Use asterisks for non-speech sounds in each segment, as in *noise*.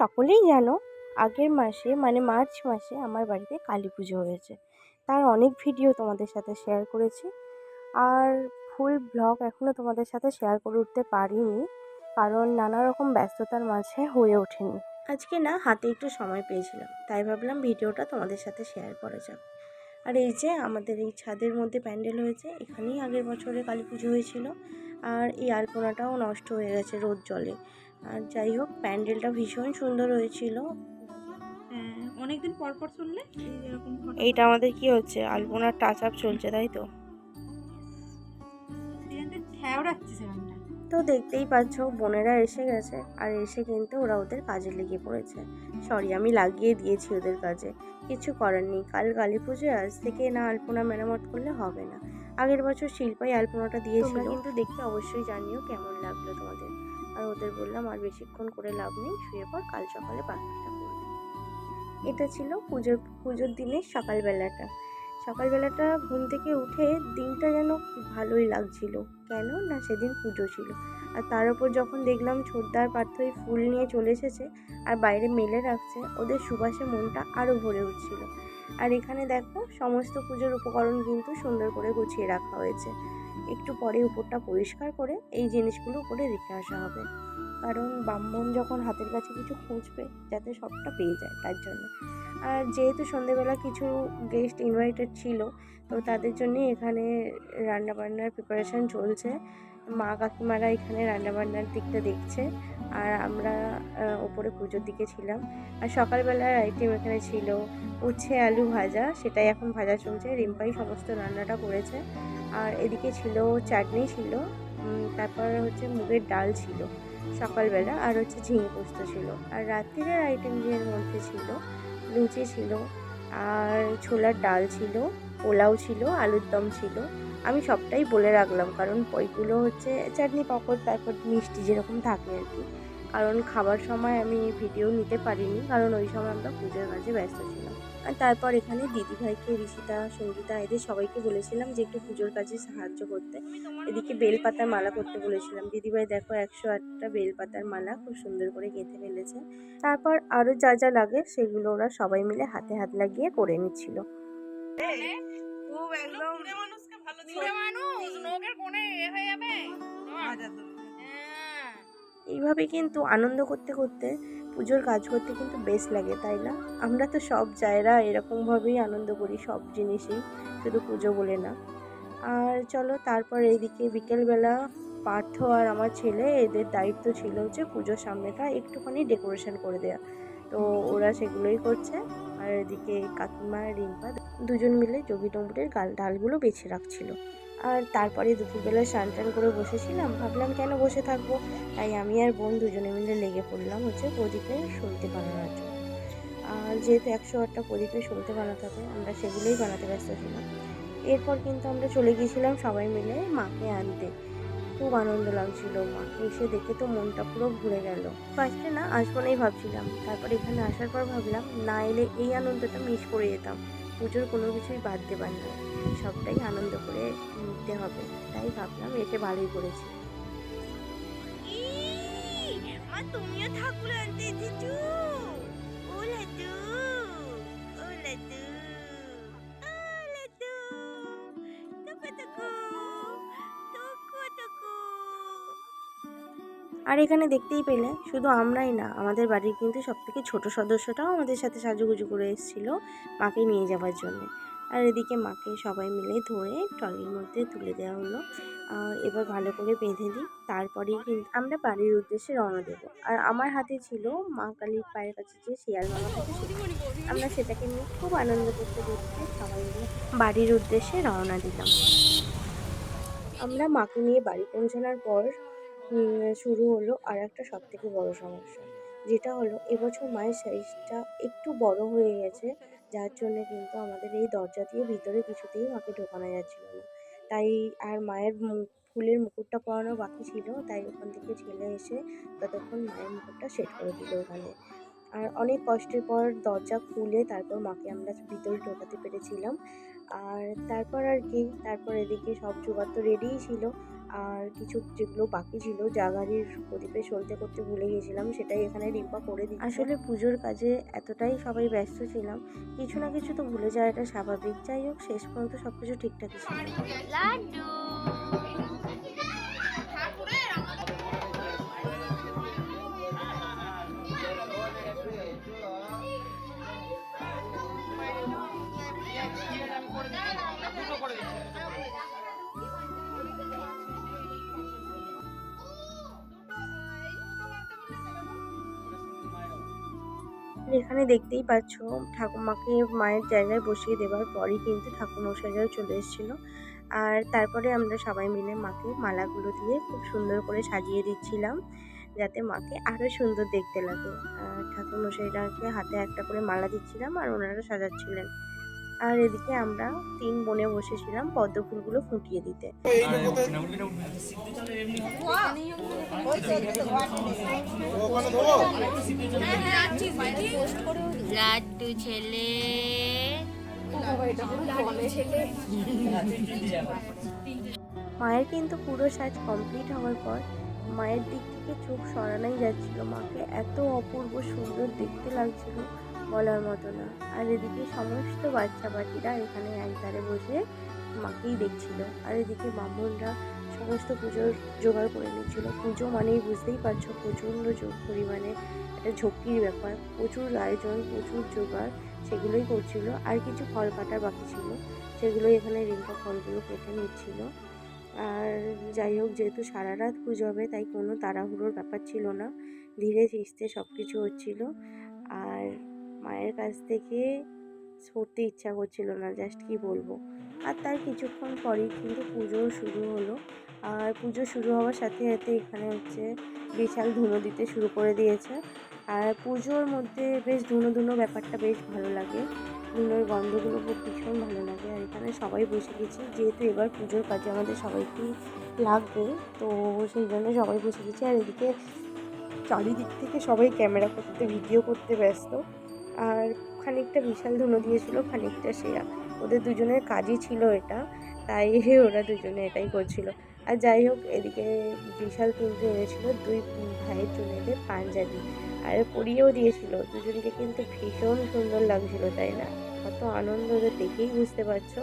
সকলেই জানো, আগের মাসে মানে মার্চ মাসে আমার বাড়িতে কালী পুজো হয়েছে। তার অনেক ভিডিও তোমাদের সাথে শেয়ার করেছি। আর ফুল ব্লগ এখনও তোমাদের সাথে শেয়ার করে উঠতে পারিনি, কারণ নানা রকম ব্যস্ততার মাঝে হয়ে ওঠেনি। আজকে না হাতে একটু সময় পেয়েছিলাম, তাই ভাবলাম ভিডিওটা তোমাদের সাথে শেয়ার করা যাক। আর এই যে আমাদের এই ছাদের মধ্যে প্যান্ডেল হয়েছে, এখানেই আগের বছরে কালী পুজো হয়েছিল। আর এই আলপনাটাও নষ্ট হয়ে গেছে রোদ জলে। আর যাই হোক প্যান্ডেলটা ভীষণ সুন্দর হয়েছিল। হ্যাঁ অনেকদিন পর পর photo এইটা আমাদের কি হচ্ছে? আলপনার টাচ আপ চলছে তাই তো? তো দেখতেই পাচ্ছ বোনেরা এসে গেছে। আর এসে কিন্তু ওরা ওদের কাজে লেগে পড়েছে। সরি আমি লাগিয়ে দিয়েছি ওদের কাজে। কিছু করার নেই। কাল কালী পুজো আজ থেকে না আলপনা মেরামত করলে হবে না। আগের বছর শিল্পাই আলপনাটা দিয়েছিল। কিন্তু দেখতে অবশ্যই জানিও কেমন লাগল তোমাদের। আর ওদের বললাম, আর বেশিক্ষণ করে লাভ নেই, শুয়ে পর কাল সকালে বাকিটা করবে। এটা ছিল পুজোর পুজোর দিনের সকালবেলাটা। সকালবেলাটা ঘুম থেকে উঠে দিনটা যেন ভালোই লাগছিল। কেন? না, সেদিন পুজো ছিল। আর তার উপর যখন দেখলাম ছোটদার পার্থই ফুল নিয়ে চলে এসেছে আর বাইরে মেলে রাখছে, ওদের সুবাসে মনটা আরও ভরে উঠছিল। আর এখানে দেখো সমস্ত পুজোর উপকরণ কিন্তু সুন্দর করে গুছিয়ে রাখা হয়েছে। একটু পরে উপরটা পরিষ্কার করে এই জিনিসগুলো উপরে রেখে আসা হবে। কারণ ব্রাহ্মণ যখন হাতের কাছে কিছু খুঁজবে, যাতে সবটা পেয়ে যায় তার জন্য। আর যেহেতু সন্ধেবেলা কিছু গেস্ট ইনভাইটেড ছিল, তো তাদের জন্য এখানে রান্নাবান্নার প্রিপারেশান চলছে। মা কাকিমারা এখানে রান্নাবান্নার দিকটা দেখছে। আর আমরা ওপরে পুজোর দিকে ছিলাম। আর সকালবেলার আইটেম এখানে ছিল উচ্ছে আলু ভাজা, সেটাই এখন ভাজা চলছে। রিম্পাই সমস্ত রান্নাটা করেছে। আর এদিকে ছিল চাটনি ছিল তারপর হচ্ছে মুগের ডাল ছিল সকালবেলা, আর হচ্ছে ঝিঙে পোস্ত ছিল। আর রাত্রিরের আইটেম এর মধ্যে ছিল, লুচি ছিল, আর ছোলার ডাল ছিল, পোলাও ছিল, আলুর দম ছিল। আমি সবটাই বলে রাখলাম, কারণ ওইগুলো হচ্ছে চাটনি, পাঁপড়, তারপর মিষ্টি যেরকম থাকে আর কি। কারণ খাবার সময় আমি ভিডিও নিতে পারিনি কারণ ওই সময় আমরা পুজোর কাজে ব্যস্ত ছিলাম। আর তারপর এখানে দিদিভাইকে ঋষিতা সঙ্গীতা এদের সবাইকে বলেছিলাম যে একটু পুজোর কাজে সাহায্য করতে। এদিকে বেলপাতার মালা করতে বলেছিলাম। দিদিভাই দেখো একশো আটটা বেলপাতার মালা খুব সুন্দর করে গেঁথে ফেলেছে। তারপর আরও যা যা লাগে সেগুলো ওরা সবাই মিলে হাতে হাত লাগিয়ে করে নিচ্ছিল। খুব একদম মানুষকে ভালো দিলে। মানুষ কোণে এ হয়ে যাবে? দশ। হ্যাঁ এইভাবে কিন্তু আনন্দ করতে করতে, পুজোর কাজ করতে কিন্তু বেশ লাগে, তাই না? আমরা তো সব জায়গা এরকমভাবেই আনন্দ করি, সব জিনিসেই, শুধু পুজো বলে না। আর চলো তারপর এইদিকে বিকেলবেলা পার্থ আর আমার ছেলে, এদের দায়িত্ব ছিল যে পুজোর সামনেটা একটুখানি ডেকোরেশন করে দেওয়া তো ওরা সেগুলোই করছে, আর এদিকে কাকিমা রিম্পা দুজন মিলে যোগী টম্বুটের গাল ডালগুলো বেছে রাখছিল। আর তারপরে দুপুরবেলা স্নান টান করে বসেছিলাম। ভাবলাম কেন বসে থাকব? তাই আমি আর বোন দুজনে মিলে লেগে পড়লাম হচ্ছে প্রদীপে সলতে বানানোর জন্য। আর যেহেতু একশো আটটা প্রদীপে সলতে বানাতে হবে, আমরা সেগুলোই বানাতে ব্যস্ত ছিলাম। এরপর কিন্তু আমরা চলে গিয়েছিলাম সবাই মিলে মাকে আনতে। খুব আনন্দ লাগছিল মাকে এসে দেখে তো মনটা পুরো ঘুরে গেল। ফার্স্টে না আসব নাই ভাবছিলাম। তারপর এখানে আসার পর ভাবলাম, না এলে এই আনন্দটা মিস করে যেতাম। পুজোর কোনো কিছুই বাদ দেবার নয়। সবটাই আনন্দ করে নিতে হবে। তাই ভাবলাম এসে ভালোই করেছি। তুমিও ঠাকুর আনতে আর এখানে দেখতেই পেলে শুধু আমরাই না, আমাদের বাড়ির কিন্তু সব থেকে ছোটো সদস্যটাও আমাদের সাথে সাজুগুজু করে এসেছিল মাকে নিয়ে যাওয়ার জন্য। আর এদিকে মাকে সবাই মিলে ধরে ট্রলির মধ্যে তুলে দেওয়া হলো। এবার ভালো করে বেঁধে দিই, তারপরেই কিন্তু আমরা বাড়ির উদ্দেশ্যে রওনা দেবো। আর আমার হাতে ছিল মা কালীর পায়ের কাছে যে শিয়াল মামা। আমরা সেটাকে নিয়ে খুব আনন্দ করতে করতে সবাই মিলে বাড়ির উদ্দেশ্যে রওনা দিলাম। আমরা মাকে নিয়ে বাড়ি পৌঁছানোর পর শুরু হলো আর একটা সব থেকে বড় সমস্যা, যেটা হলো এবছর মায়ের সাইজটা একটু বড় হয়ে গেছে, যার জন্য কিন্তু আমাদের এই দরজা দিয়ে ভিতরে কিছুতেই মাকে ঢোকানো যাচ্ছিল না। তাই আর মায়ের ফুলের মুকুটটা পরানো বাকি ছিল, তাই ওখান থেকে ছেলে এসে ততক্ষণ মায়ের মুকুটটা সেট করে দিল ওখানে। আর অনেক কষ্টের পর দরজা খুলে তারপর মাকে আমরা ভিতরে ঢোকাতে পেরেছিলাম। আর তারপর আর কি, তারপর এদিকে সব জোগাড় তো রেডিই ছিল। আর কিছু যেগুলো বাকি ছিল যা জাগারির প্রদীপে সলতে করতে ভুলে গেছিলাম সেটাই এখানে রিম্পা করে দিই আসলে পুজোর কাজে এতটাই সবাই ব্যস্ত ছিলাম কিছু না কিছু তো ভুলে যাওয়াটা স্বাভাবিক। যাই হোক শেষ পর্যন্ত সব কিছু ঠিকঠাকই ছিল। এখানে দেখতেই পাচ্ছ, ঠাকুমাকে মায়ের জায়গায় বসিয়ে দেওয়ার পরই কিন্তু ঠাকুমশাইরাও চলে এসেছিল। আর তারপরে আমরা সবাই মিলে মাকে মালাগুলো দিয়ে খুব সুন্দর করে সাজিয়ে দিচ্ছিলাম, যাতে মাকে আরও সুন্দর দেখতে লাগে। আর ঠাকুরমশাইরাকে হাতে একটা করে মালা দিচ্ছিলাম আর ওনারা সাজাচ্ছিলেন। আর এদিকে আমরা তিন বোনে বসেছিলাম পদ্ম ফুলগুলো ফুটিয়ে দিতে। লাড্ডু ছেলে। মায়ের কিন্তু পুরো সাজ কমপ্লিট হওয়ার পর মায়ের দিক থেকে চোখ সরানোই যাচ্ছিল। মাকে এত অপূর্ব সুন্দর দেখতে লাগছিল। বলার মতো না। আর এদিকে সমস্ত বাচ্চা বাটিরা এখানে একধারে বসে মাকেই দেখছিল। আর এদিকে ব্রাহ্মণরা সমস্ত পুজোর জোগাড় করে নিচ্ছিল। পুজো মানেই বুঝতেই পারছ, প্রচণ্ড পরিমাণে একটা ঝক্কির ব্যাপার। প্রচুর আয়োজন প্রচুর জোগাড় সেগুলোই করছিল। আর কিছু ফল কাটার বাকি ছিল, সেগুলোই এখানে রিম্পা ফলগুলো কেটে নিচ্ছিল। আর যাই হোক, যেহেতু সারা রাত পুজো হবে, তাই কোনো তাড়াহুড়োর ব্যাপার ছিল না। ধীরে সুস্থে সব কিছু হচ্ছিল। আর মায়ের কাছ থেকে সরতে ইচ্ছা করছিল না জাস্ট কি বলব। আর তার কিছুক্ষণ পরেই কিন্তু পুজো শুরু হলো। আর পুজো শুরু হওয়ার সাথে সাথে এখানে হচ্ছে বিশাল ধুনো দিতে শুরু করে দিয়েছে। আর পুজোর মধ্যে বেশ ধুনো ধুনো ব্যাপারটা বেশ ভালো লাগে। ধুনোর গন্ধগুলো খুব ভীষণ ভালো লাগে। আর এখানে সবাই বসে গেছি। যেহেতু এবার পুজোর কাজে আমাদের সবাইকেই লাগবে, তো সেই জন্য সবাই বসে গেছি। আর এদিকে চারিদিক থেকে সবাই ক্যামেরা করতে, ভিডিও করতে ব্যস্ত। আর খানিকটা বিশাল ধুনো দিয়েছিল, খানিকটা শ্রেয়া ওদের দুজনের কাজই ছিল এটা, তাই *laughs* ওরা দুজনে এটাই করছিল। আর যাই হোক, এদিকে বিশাল কিন্তু এনেছিল, দুই ভাইয়ের জন্য এদের পাঞ্জাবি। আর পরিয়েও দিয়েছিল, দুজনকে কিন্তু ভীষণ সুন্দর লাগছিল, তাই না? কত আনন্দ ওদের দেখেই বুঝতে পারছ।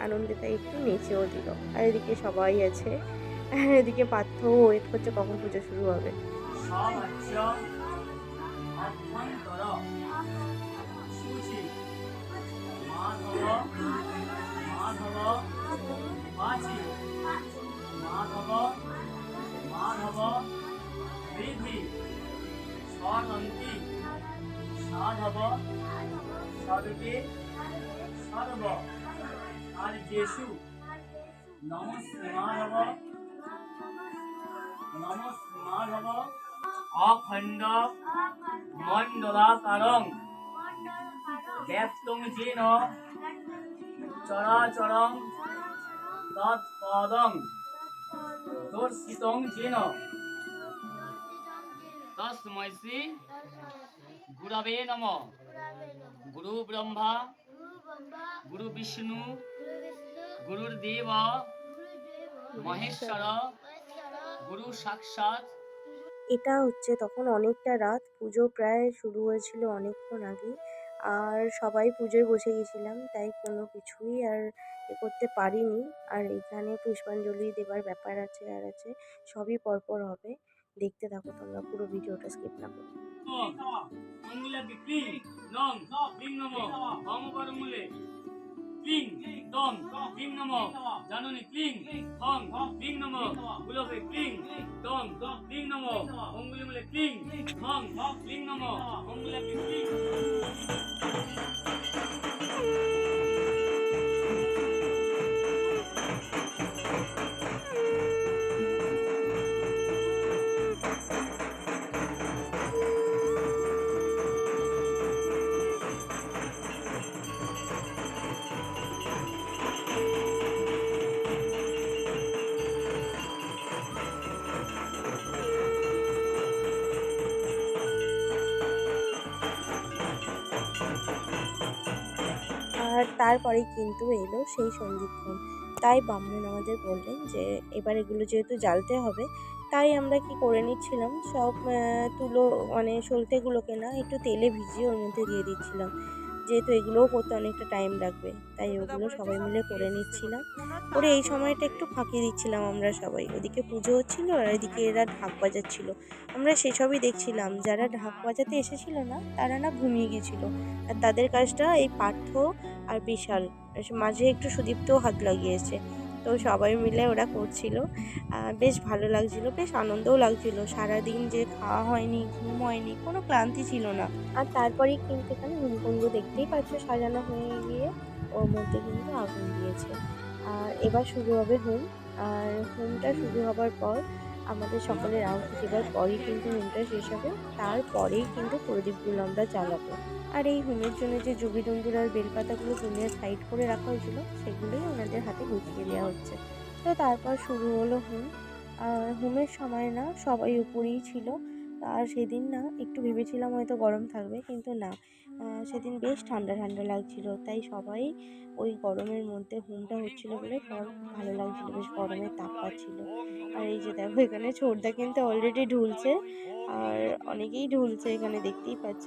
আনন্দে তাই একটু নেচেও দিল। আর এদিকে সবাই আছে। *laughs* এদিকে পার্থ ওয়েট করছে কখন পুজো শুরু হবে। মাধব মাধব মাধব বিধি স্বনন্তি সাধব সদকে সর্ব আর যেষু নমস্তে মাধব নমস্তে মাধব অখণ্ড মণ্ডলাকারং ব্যক্তং যেন চরাচরং তৎপদং দর্শিতং যেন তস্मै শ্রী গুরবে নম। গুরু ব্রহ্মা, গুরু বিষ্ণু, গুরুর্দেব, মহেশ্বর, গুরু সাক্ষাৎ। এটা হচ্ছে তখন অনেকটা রাত। পুজো প্রায় শুরু হয়েছিল অনেকক্ষণ আগে। আর সবাই পুজোয় বসে গেছিলাম, তাই কোনো কিছুই আর এ করতে পারিনি। আর এখানে পুষ্পাঞ্জলি দেবার ব্যাপার আছে আর আছে, সবই পরপর হবে। দেখতে থাকো তোমরা, পুরো ভিডিওটা স্কিপ না করো। ক্লিং, দম ক্লিং নম, জাননি, ক্লিং হং ক্লিং নম গুলবে ক্লিং, দম ক্লিং নম অঙ্গুলি মূলে ক্লিং হং ক্লিং নম অঙ্গুলে ক্লিং। তারপরেই কিন্তু এলো সেই সঙ্গীতক্ষণ তাই ব্রাহ্মণ আমাদের বললেন যে এবার এগুলো যেহেতু জ্বালতে হবে তাই আমরা কি করে নিচ্ছিলাম? সব তুলো মানে সলতেগুলোকে না একটু তেলে ভিজিয়ে ওর মধ্যে দিয়ে দিচ্ছিলাম। যেহেতু এগুলোও করতে অনেকটা টাইম লাগবে তাই ওগুলো সবাই মিলে করে নিচ্ছিলাম। করে এই সময়টা একটু ফাঁকি দিচ্ছিলাম আমরা সবাই। ওদিকে পুজো হচ্ছিল আর এদিকে এরা ঢাক বাজাচ্ছিল। আমরা সেসবই দেখছিলাম। যারা ঢাক বাজাতে এসেছিল না তারা না ঘুমিয়ে গেছিল। আর তাদের কাজটা এই পার্থ আর বিশাল। মাঝে একটু সুদীপ্তও হাত লাগিয়েছে। তো সবাই মিলে ওরা করছিল। বেশ ভালো লাগছিল, বেশ আনন্দও লাগছিল। সারাদিন যে খাওয়া হয়নি, ঘুম হয়নি, কোনো ক্লান্তি ছিল না। আর তারপরেই কিন্তু এখানে হুমকুণ্ড দেখতেই পাচ্ছ, সাজানো হয়ে গিয়ে ওর মধ্যে কিন্তু আগুন দিয়েছে। আর এবার শুরু হবে হোম। আর হোমটা শুরু হবার পর আমাদের সকলের আহুতি দেবার পরেই কিন্তু হোমটা শেষ হবে। তারপরেই কিন্তু প্রদীপগুলো আমরা জ্বালাবো। আর এই হোমের জন্য যে ডুম্বুর আর বেলপাতাগুলো তুলে সাইড করে রাখা হয়েছিল, সেগুলোই ওনাদের হাতে গুছিয়ে দেওয়া হচ্ছে। তো তারপর শুরু হলো হোম। আর হোমের সময় না, সবাই উপরেই ছিল। আর সেদিন না, একটু ভেবেছিলাম হয়তো গরম থাকবে, কিন্তু না। সেদিন বেশ ঠান্ডা ঠান্ডা লাগছিল, তাই সবাই ওই গরমের মধ্যে হোমটা হচ্ছিল বলে সবার ভালো লাগছিল, বেশ গরমের তাপ পাচ্ছিল। আর এই যে দেখো, এখানে ছোটদা কিন্তু অলরেডি ঢুলছে, আর অনেকেই ঢুলছে এখানে, দেখতেই পাচ্ছ।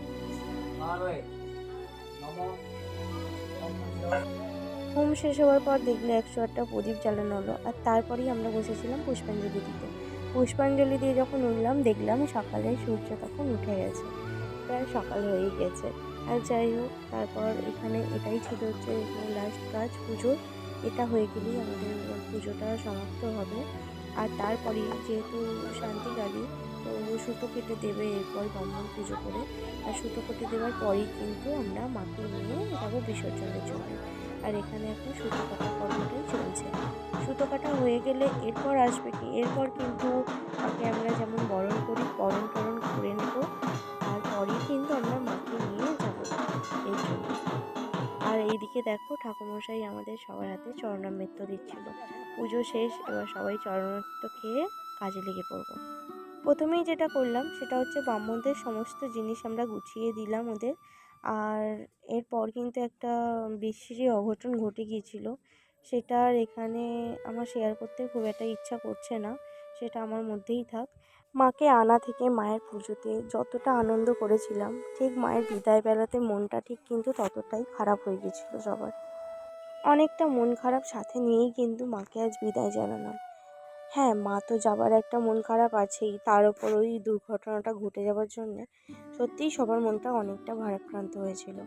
হোম শেষ হওয়ার পর দেখলে একশো আটটা প্রদীপ জ্বালানো হলো, আর তারপরেই আমরা বসেছিলাম পুষ্পাঞ্জলি দিতে পুষ্পাঞ্জলি দিয়ে যখন উঠলাম, দেখলাম সকালে সূর্য তখন উঠে গেছে। প্রায় সকাল হয়েই গেছে। আর যাই হোক, তারপর এখানে এটাই ছিল হচ্ছে লাস্ট কাজ, পুজো। এটা হয়ে গেলেই আমাদের পুজোটা সমাপ্ত হবে। আর তারপরেই যেহেতু শান্তিকালী তো সুতো কেটে দেবে এরপর ব্রাহ্মণ পুজো করে। আর সুতো কেটে দেওয়ার পরেই কিন্তু আমরা মাকে নিয়ে যাব বিসর্জনের জন্য। আর এখানে এখন সুতো কাটা পর্বটাই চলছে। সুতো কাটা হয়ে গেলে এরপর আসবে কি? এরপর কিন্তু মাকে আমরা যেমন বরণ করি, বরণ টরণ করে নেব। তারপরেই কিন্তু আমরা মাকে নিয়ে যাব এই জন্য। আর এইদিকে দেখো ঠাকুমশাই আমাদের সবার হাতে চরণামৃত্য দিচ্ছিল। পুজো শেষ, এবার সবাই চরণামৃত্য খেয়ে কাজে লেগে পড়ব। প্রথমেই যেটা করলাম সেটা হচ্ছে ব্রাহ্মণদের সমস্ত জিনিস আমরা গুছিয়ে দিলাম ওদের। আর এরপর কিন্তু একটা বিশ্রী অঘটন ঘটে গিয়েছিল, সেটা এখানে আমার শেয়ার করতে খুব একটা ইচ্ছা করছে না, সেটা আমার মধ্যেই থাক। মাকে আনা থেকে মায়ের পুজোতে যতটা আনন্দ করেছিলাম, ঠিক মায়ের বিদায় বেলাতে মনটা ঠিক কিন্তু ততটাই খারাপ হয়ে গেছিল সবার। অনেকটা মন খারাপ সাথে নিয়েই কিন্তু মাকে আজ বিদায় জানালাম। হ্যাঁ মা তো যাবার একটা মন খারাপ আছেই। তার ওপর ওই দুর্ঘটনাটা ঘটে যাওয়ার জন্যে সত্যিই সবার মনটা অনেকটা ভারাক্রান্ত হয়েছিল।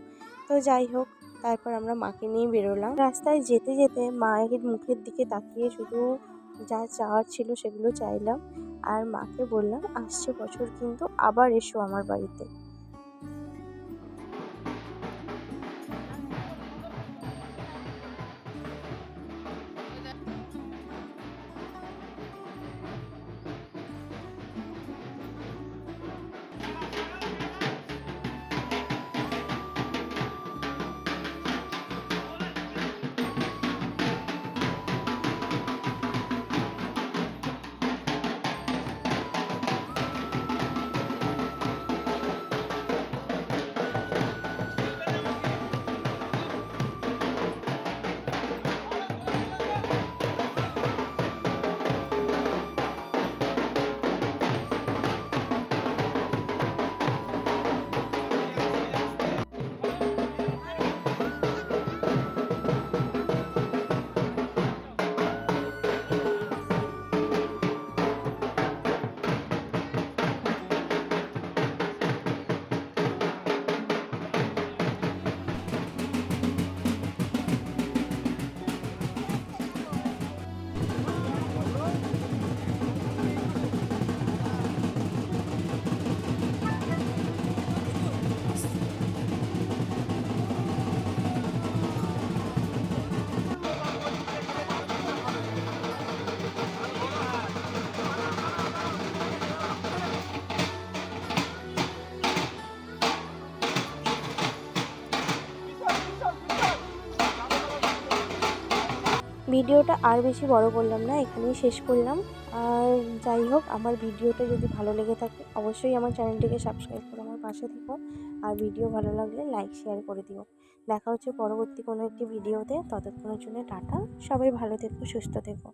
তো যাই হোক, তারপর আমরা মাকে নিয়ে বেরোলাম। রাস্তায় যেতে যেতে মায়ের মুখের দিকে তাকিয়ে শুধু যা চাওয়ার ছিল সেগুলো চাইলাম আর মাকে বললাম, আসছে বছর কিন্তু আবার এসো আমার বাড়িতে। ভিডিওটা আর বেশি বড় করলাম না, এখানেই শেষ করলাম। আর যাই হোক, আমার ভিডিওটা যদি ভালো লেগে থাকে, অবশ্যই আমার চ্যানেলটিকে সাবস্ক্রাইব করে আমার পাশে থেকো। আর ভিডিও ভালো লাগলে লাইক শেয়ার করে দিও। দেখা হচ্ছে পরবর্তী কোনো একটি ভিডিওতে। ততক্ষণের জন্য টাটা। সবাই ভালো থেকো, সুস্থ থেকো।